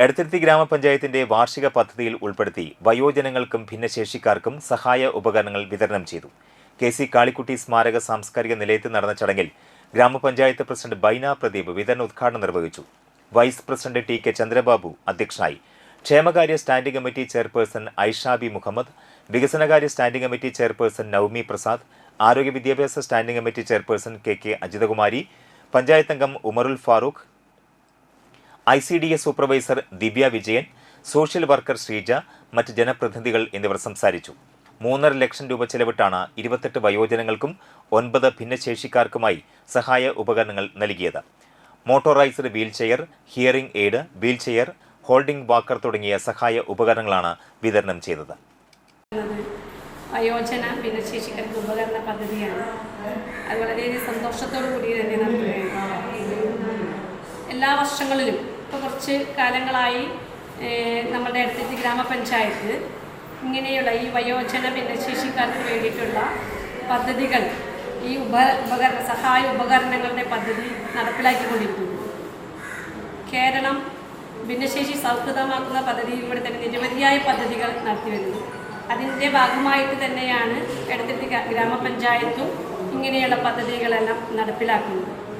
എടത്തിരുത്തി ഗ്രാമപഞ്ചായത്തിന്റെ വാർഷിക പദ്ധതിയിൽ ഉൾപ്പെടുത്തി വയോജനങ്ങൾക്കും ഭിന്നശേഷിക്കാർക്കും സഹായ ഉപകരണങ്ങൾ വിതരണം ചെയ്തു. കെ സി കാളിക്കുട്ടി സ്മാരക സാംസ്കാരിക നിലയത്തിൽ നടന്ന ചടങ്ങിൽ ഗ്രാമപഞ്ചായത്ത് പ്രസിഡന്റ് ബൈന പ്രദീപ് വിതരണ ഉദ്ഘാടനം നിർവഹിച്ചു. Vice president T K Chandrababu അധ്യക്ഷനായി. ക്ഷേമകാര്യ standing committee chairperson Aishabi Muhammad വികസനകാര്യ standing committee chairperson Noumi Prasad ആരോഗ്യ വിദ്യാഭ്യാസ standing committee chairperson K K Ajithakumari പഞ്ചായത്തംഗം Umarul Farooq I C D S supervisor Divya Vijayan social worker Sreeja മറ്റ് ജനപ്രതിനിധികൾ എന്നിവർ സംസാരിച്ചു. മൂന്നര ലക്ഷം രൂപ ചെലവിട്ടാണ് ഇരുപത്തെട്ട് വയോജനങ്ങൾക്കും ഒൻപത് ഭിന്നശേഷിക്കാർക്കുമായി സഹായ ഉപകരണങ്ങൾ നൽകിയത്. Motorised wheelchair hearing aid wheelchair holding walker തുടങ്ങിയ സഹായ ഉപകരണങ്ങളാണ് വിതരണം ചെയ്തത്. വയോജന ഭിന്നശേഷിക്കാർക്ക് ഉപകരണ പദ്ധതിയാണ്. അത് വളരെയധികം സന്തോഷത്തോടു കൂടി തന്നെ നമ്മൾ എല്ലാ വർഷങ്ങളിലും കുറച്ച് കാലങ്ങളായി നമ്മുടെ അടുത്തേക്ക് ഗ്രാമപഞ്ചായത്ത്. ഇങ്ങനെയുള്ള ഈ വയോജന ഭിന്നശേഷിക്കാർക്ക് വേണ്ടിയിട്ടുള്ള പദ്ധതികൾ ഈ ഉപ ഉപകരണ സഹായ ഉപകരണങ്ങളുടെ പദ്ധതി നടപ്പിലാക്കിക്കൊണ്ടിരിക്കുന്നു. കേരളം ഭിന്നശേഷി സൗഹൃദമാക്കുന്ന പദ്ധതിയിലൂടെ തന്നെ നിരവധിയായ പദ്ധതികൾ നടത്തി വരുന്നു അതിന്റെ ഭാഗമായിട്ട് തന്നെയാണ് എടത്തിരുത്തി ഗ്രാമപഞ്ചായത്തും ഇങ്ങനെയുള്ള പദ്ധതികളെല്ലാം നടപ്പിലാക്കുന്നത്.